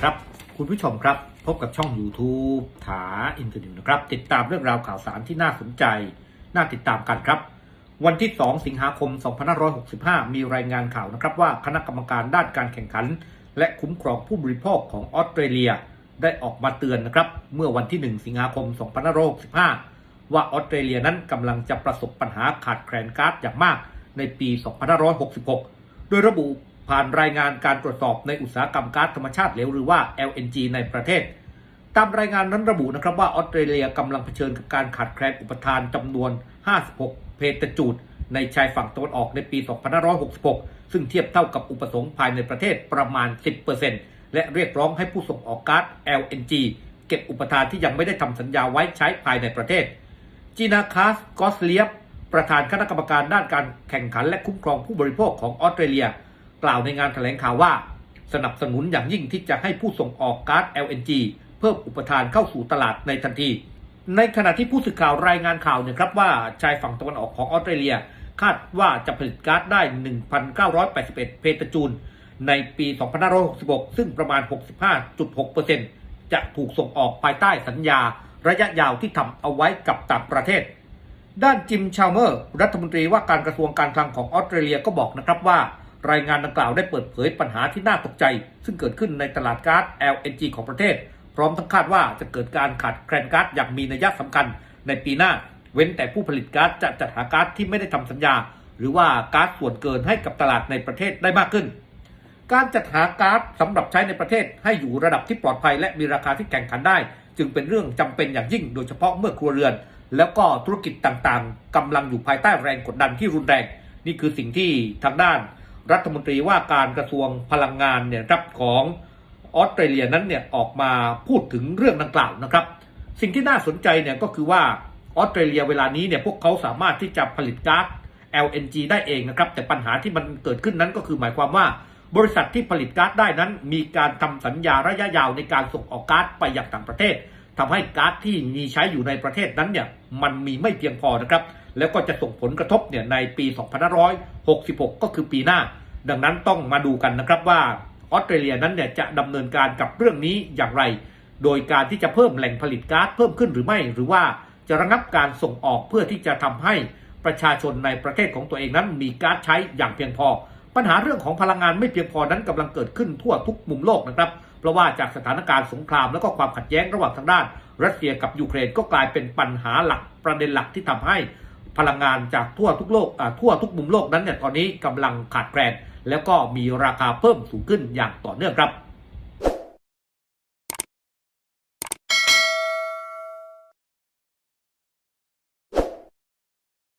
ครับ คุณผู้ชมครับ พบกับช่อง YouTube ถาอินเทอร์นิวนะครับ ติดตามเรื่องราวข่าวสารที่น่าสนใจ น่าติดตามกันครับ วันที่ 2 สิงหาคม 2565 มีรายงานข่าวนะครับว่าคณะกรรมการด้านการแข่งขัน และคุ้มครองผู้บริโภคของออสเตรเลีย ได้ออกมาเตือนนะครับ เมื่อวันที่ 1 สิงหาคม 2565 ว่าออสเตรเลียนั้นกำลังจะประสบปัญหาขาดแคลนก๊าซอย่างมากในปี 2566 โดยระบุ ผ่านรายงานการตรวจสอบในอุตสาหกรรมก๊าซธรรมชาติเหลวหรือว่า LNG ในประเทศ ตามรายงานนั้นระบุนะครับว่าออสเตรเลียกำลังเผชิญกับการขาดแคลนอุปทานจำนวน 56 เพตจูดในชายฝั่งตะวันออกในปี 2566 ซึ่งเทียบเท่ากับอุปสงค์ภายในประเทศประมาณ 10%และเรียกร้องให้ผู้ส่งออกก๊าซ LNG เก็บอุปทานที่ยังไม่ได้ทำสัญญาไว้ใช้ภายในประเทศ จีนาคาสกอสเลียบประธานคณะกรรมการด้านการแข่งขันและคุ้มครองผู้บริโภคของออสเตรเลีย กล่าวในงานแถลงข่าวว่า สนับสนุนอย่างยิ่งที่จะให้ผู้ส่งออกก๊าซ LNG เพิ่มอุปทานเข้าสู่ตลาดในทันที ในขณะที่ผู้สื่อข่าวรายงานข่าวเนี่ยครับว่าชายฝั่งตะวันออกของออสเตรเลีย คาดว่าจะผลิตก๊าซได้ 1,981 เพตจูล ในปี 2566 ซึ่งประมาณ 65.6%จะถูกส่งออกภายใต้สัญญาระยะยาวที่ทำเอาไว้กับต่างประเทศ ด้านจิมชาเมอร์ รัฐมนตรีว่าการกระทรวงการคลังของออสเตรเลียก็บอกนะครับว่า รายงานดังกล่าวได้เปิดเผยปัญหาที่น่าตกใจ ซึ่งเกิดขึ้นในตลาดก๊าซ LNG ของประเทศ พร้อมทั้งคาดว่าจะเกิดการขาดแคลนก๊าซอย่างมีนัยสำคัญในปีหน้า เว้นแต่ผู้ผลิตก๊าซจะจัดหาก๊าซที่ไม่ได้ทำสัญญา หรือว่าก๊าซส่วนเกินให้กับตลาดในประเทศได้มากขึ้น การจัดหาก๊าซสำหรับใช้ในประเทศให้อยู่ระดับที่ปลอดภัยและมีราคาที่แข่งขันได้ จึงเป็นเรื่องจำเป็นอย่างยิ่ง โดยเฉพาะเมื่อครัวเรือน แล้วก็ธุรกิจต่างๆกำลังอยู่ภายใต้แรงกดดันที่รุนแรง นี่คือสิ่งที่ทางด้าน รัฐมนตรีว่าการกระทรวงพลังงานเนี่ยครับของออสเตรเลียนั้นเนี่ยออกมาพูดถึงเรื่องดังกล่าวนะครับ สิ่งที่น่าสนใจเนี่ยก็คือว่าออสเตรเลียเวลานี้เนี่ยพวกเขาสามารถที่จะผลิตก๊าซ LNG ได้เองนะครับ แต่ปัญหาที่มันเกิดขึ้นนั้นก็คือหมายความว่า บริษัทที่ผลิตก๊าซได้นั้น มีการทำสัญญาระยะยาวในการส่งออกก๊าซไปยังต่างประเทศทำให้ก๊าซที่มีใช้อยู่ในประเทศนั้นเนี่ยมันมีไม่เพียงพอนะครับ แล้วก็จะส่งผลกระทบเนี่ยในปี 2566 ก็คือปีหน้า ดังนั้นต้องมาดูกันนะครับว่าออสเตรเลียนั้นเนี่ยจะดำเนินการกับเรื่องนี้อย่างไร โดยการที่จะเพิ่มแหล่งผลิตก๊าซเพิ่มขึ้นหรือไม่ หรือว่าจะระงับการส่งออกเพื่อที่จะทำให้ประชาชนในประเทศของตัวเองนั้นมีก๊าซใช้อย่างเพียงพอ ปัญหาเรื่องของพลังงานไม่เพียงพอนั้นกำลังเกิดขึ้นทั่วทุกมุมโลกนะครับ เพราะว่าจากสถานการณ์สงครามและก็ความขัดแย้งระหว่างทางด้าน รัสเซียกับยูเครนก็กลายเป็นปัญหาหลักประเด็นหลักที่ทำให้ พลังงานจากทั่วทุกโลกทั่วทุกมุมโลกนั้นเนี่ยตอนนี้กำลังขาดแคลนแล้วก็มีราคาเพิ่มสูงขึ้นอย่างต่อเนื่องครับ